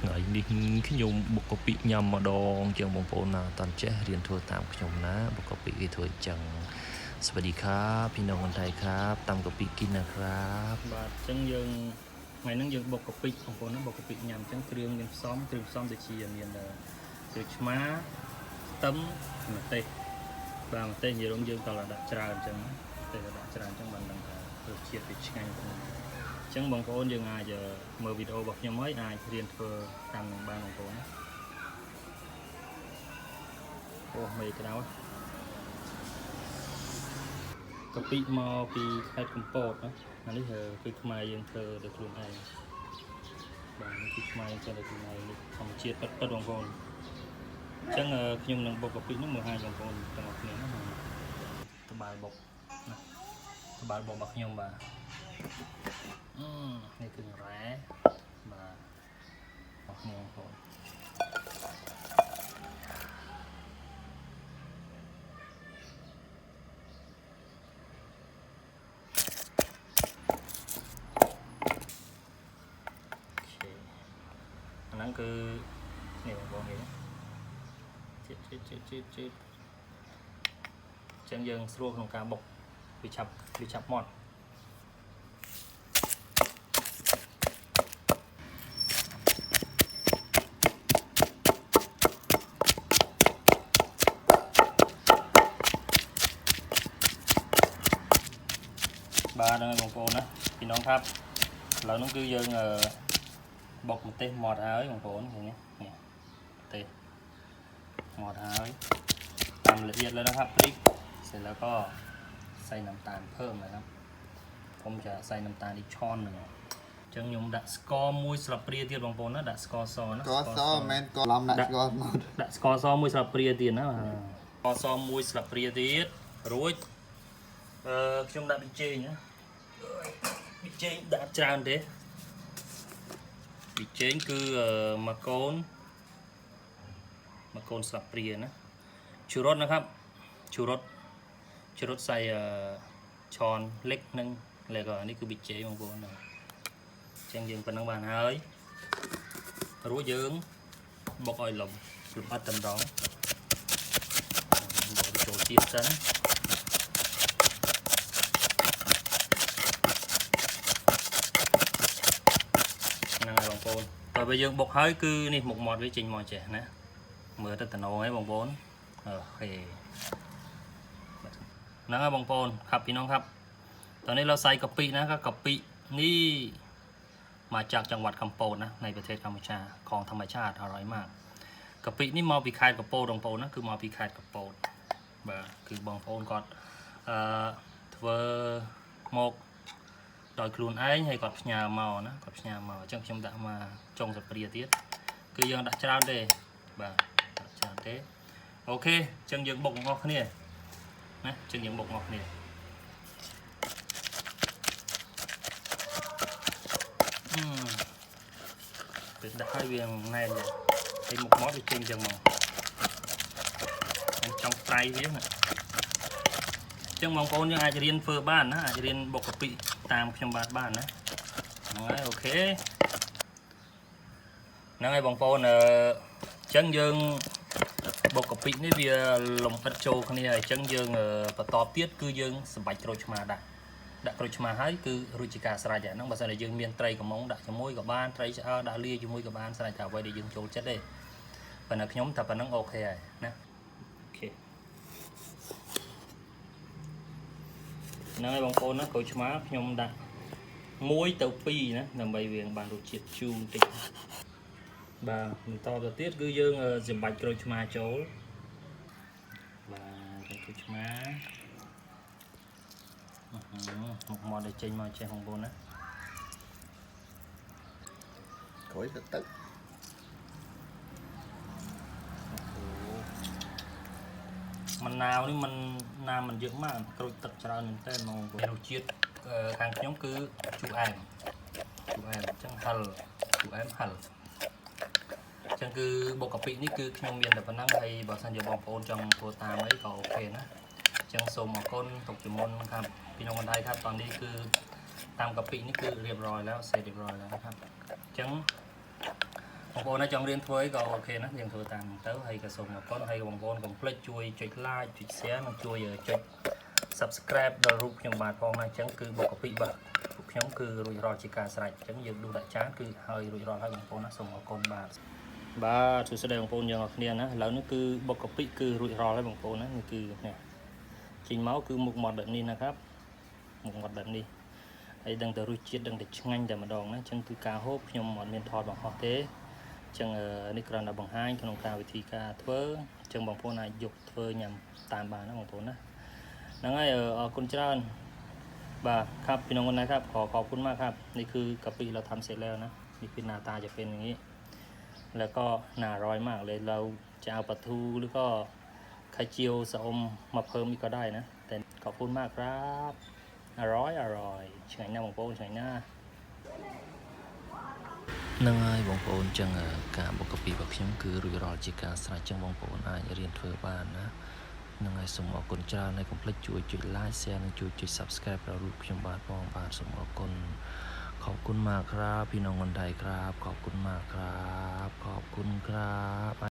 ថ្ងៃនេះខ្ញុំបុកកាពិញ៉ាំម្ដងចឹងបងប្អូនណាអត់តាន់ចេះរៀនធ្វើតាមខ្ញុំណាបុកកាពិគេធ្វើអញ្ចឹងសวัสดีครับพี่น้องคนไทยครับตำកាពិกินนะครับ បាទអញ្ចឹងយើងថ្ងៃហ្នឹងយើងបុកកាពិបងប្អូនណាបុកកាពិញ៉ាំអញ្ចឹងគ្រឿងមានផ្សំគ្រឿងផ្សំដូចជាមានអឺគ្រឿងឆ្មាខ្ទឹមម្ទេសបាទម្ទេសនិយាយរួមយើងតើដាក់ច្រើនអញ្ចឹងណាម្ទេសដាក់ច្រើនអញ្ចឹងបានដឹងថារសជាតិវាឆ្ងាញ់ប៉ុណ្ណា អញ្ចឹងបងប្អូនយើងអាចអឺមើលវីដេអូរបស់ខ្ញុំហើយអាចរៀនធ្វើតាមនឹងបានបងប្អូនណាអូមេក្តៅកាពិមកពីខេត្តកំពតណាអានេះគឺខ្មែរយើងធ្វើដោយខ្លួនឯងបាទនេះគឺខ្មែរយើងធ្វើដោយខ្លួនឯងនេះធម្មជាតិពិតពិតបងប្អូនអញ្ចឹងអឺខ្ញុំនឹងបុកកាពិនេះមើលឲ្យបងប្អូនទាំងអស់គ្នាណាត្បាល់បុកណា ត្បាល់បុករបស់ខ្ញុំបាទអឺនេះគឺរ៉ែបាទរបស់ខ្ញុំបងប្អូនអូខេអាហ្នឹងគឺនេះបងប្អូននេះជាតិជាតិជាតិជាតិជាតិអញ្ចឹងយើងស្រួលក្នុងការបុក bị chập bị chập Mond ba đang còn cô nữa thì nó thấp là nó cứ dơ ngờ. Bọc một tên mọt áo ấy còn cô nữa nhé. Tên mọt áo ấy. Làm là yên lên đó hấp đi sẽ là có ใส่น้ำตาลเพิ่มนะครับ ผมจะใส่น้ำตาลอีกช้อนหนึ่งអញ្ចឹងខ្ញុំដាក់ស្ករមួយស្លាបព្រាទៀតបងប្អូនណាដាក់ស្ករសណា ស្ករសមិនមែនស្ករឡំដាក់ ដាក់ ស្ករមក ដាក់ស្ករសមួយស្លាបព្រាទៀតណាបាទស្ករសមួយស្លាបព្រាទៀតរួចអឺខ្ញុំដាក់ប៊ីចេងណាប៊ីចេងដាក់ច្រើនទេប៊ីចេងគឺអឺមួយកូនមួយកូនស្លាបព្រាណាជូររត់นะครับជូររត់ ជ្រុតសៃឆនលិចនិងលេកនេះគឺប៊ីជេបងប្អូនណាអញ្ចឹងយើងប៉ុណ្ណឹងបានហើយរួចយើងបុកឲ្យលំលំអិតតម្រង់បុកចូលទៀតសិនហ្នឹងហើយបងប្អូនបើពេលយើងបុកហើយគឺនេះមុខមាត់វាចេញមកចេះណាមើលទៅតណោហើយបងប្អូនអូខេ ហ្នឹងហើយបងប្អូនครับพี่น้องครับ ตอนนี้เราใส่กะปินะก็กะปินี่มาจากจังหวัดคำโปนนะในประเทศกัมพูชาของธรรมชาติอร่อยมาก กะปินี่មកពីខេត្តកំពតបងប្អូនណាគឺមកពីខេត្តកំពតបាទគឺបងប្អូនគាត់អឺធ្វើមកដោយខ្លួនឯងហើយគាត់ផ្ញើមកណាគាត់ផ្ញើមកអញ្ចឹងខ្ញុំដាក់មកចុងសព្រាទៀតគឺយើងដាក់ច្រើនទេបាទដាក់ច្រើនទេអូខេអញ្ចឹងយើងបុកទាំងអស់គ្នា ណាអញ្ចឹងយើងបុកទាំងអស់គ្នាអឺពេលដាក់ឲ្យវាណែនដែរ thì một món đi trên chân mà anh trong tay viết nè ចឹងបងប្អូនយើងអាចរៀនធ្វើបានណាអាចរៀនបុកកាពិតាមខ្ញុំបាទបានណាហ្នឹងហើយអូខេហ្នឹងហើយបងប្អូនអឺចឹងយើង បុកកាពិនេះវាលំអិតចូលគ្នាហើយចឹងយើងអឺបន្តទៀតគឺយើងសម្បាច់ក្រូចឆ្មាដាក់ដាក់ក្រូចឆ្មាហើយគឺរួចជាការស្រេចហើយហ្នឹងបើសិនតែយើងមានត្រីកំងដាក់ជាមួយក៏បានត្រីឆ្អើរដាក់លាយជាមួយក៏បានស្រេចតែអ្វីដែលយើងចូលចិត្តទេប៉ុន្តែខ្ញុំតែប៉ុណ្្នឹងអូខេហើយណាអូខេហ្នឹងហើយបងប្អូនណាក្រូចឆ្មាខ្ញុំដាក់1ទៅ2ណាដើម្បីវាបានរសជាតិជូរបន្តិច បាទបន្តទៅទៀតគឺយើងអឺសម្បាច់ក្រូចឆ្មាចូលបាទក្រូចឆ្មា អឺមុខមាត់ដែលចេញមកចេះបងប្អូនណា ក្រួយទៅទឹក មะนาวនេះมันណាមិនយើងមកក្រូចទឹកច្រើនមែនតើបងប្អូនរសជាតិអឺខាងខ្ញុំគឺជូរអែមជូរអែមអញ្ចឹងហឹលជូរអែមហឹលអញ្ ចឹងគឺបុកកាពិនេះគឺខ្ញុំមានតែប៉ុណ្ណឹងហើយបើសិនជាបងប្អូនចង់ធ្វើតាមអីក៏អូខេណាអញ្ចឹងសូមអរគុណទុកជាមុនครับพี่น้องคนไทยครับตอนนี้คือតាមកាពិនេះគឺរៀបរយแล้วเสร็จរៀបរយแล้วนะครับអញ្ចឹង បងប្អូនណាចង់រៀនធ្វើអីក៏អូខេណាយើងធ្វើតាមហ្នឹងទៅហើយក៏សូមអរគុណហើយក៏បងប្អូនកុំភ្លេចជួយចុច like ចុច share និងជួយចុច subscribe ដល់រូបខ្ញុំបាទផងណាអញ្ចឹងគឺបុកកាពីបាទពួកខ្ញុំគឺរួចរាល់ជាការស្រេចអញ្ចឹងយើងដួសដាក់ចានគឺហើយរួចរាល់ហើយបងប្អូនណាសូមអរគុណបាទ បាទសួស្តីបងប្អូនយើងអរគ្នាណាឥឡូវនេះគឺបុកកាពីគឺរួចរាល់ហើយបងប្អូនណានេះគឺនេះចេញមកគឺមុខមាត់បែបនេះนะครับមុខមាត់បែបនេះហើយដឹងតែរសជាតិដឹងតែឆ្ងាញ់តែម្ដងណាអញ្ចឹងគឺការហូបខ្ញុំអត់មានថតបង្ហោះទេអញ្ចឹងអឺនេះគ្រាន់តែបង្ហាញក្នុងការវិធីការធ្វើអញ្ចឹងបងប្អូនអាចយកធ្វើញ៉ាំតាមបានណាបងប្អូនណា ហ្នឹងហើយអឺអរគុណច្រើនបាទครับพี่น้องคนนะครับขอขอบคุณมากครับ นี่คือกะปิเราทำเสร็จแล้วนะนี่คือหน้าตาจะเป็นอย่างนี้ แล้วก็น่าอร่อยมากเลยเราจะเอาปลาทูหรือก็ไข่เจียวสะอมมาเพิ่มอีกก็ได้นะ แต่ขอบคุณมากครับ อร่อยอร่อยឆ្ងាញ់ណាស់បងប្អូនឆ្ងាញ់ណាស់ ហ្នឹងហើយបងប្អូនចឹងអឺការបុកកាពីរបស់ខ្ញុំគឺរួចរាល់ជាការស្រេចចឹងបងប្អូនអាចរៀនធ្វើបានណាហ្នឹងហើយសូមអរគុណច្រើនហើយកុំភ្លេចជួយចុច like share និងជួយចុច subscribe ដល់រូបខ្ញុំបាទផងបាទសូមអរគុណ ขอบคุณมากครับ พี่น้องคนไทยครับ ขอบคุณมากครับ ขอบคุณครับ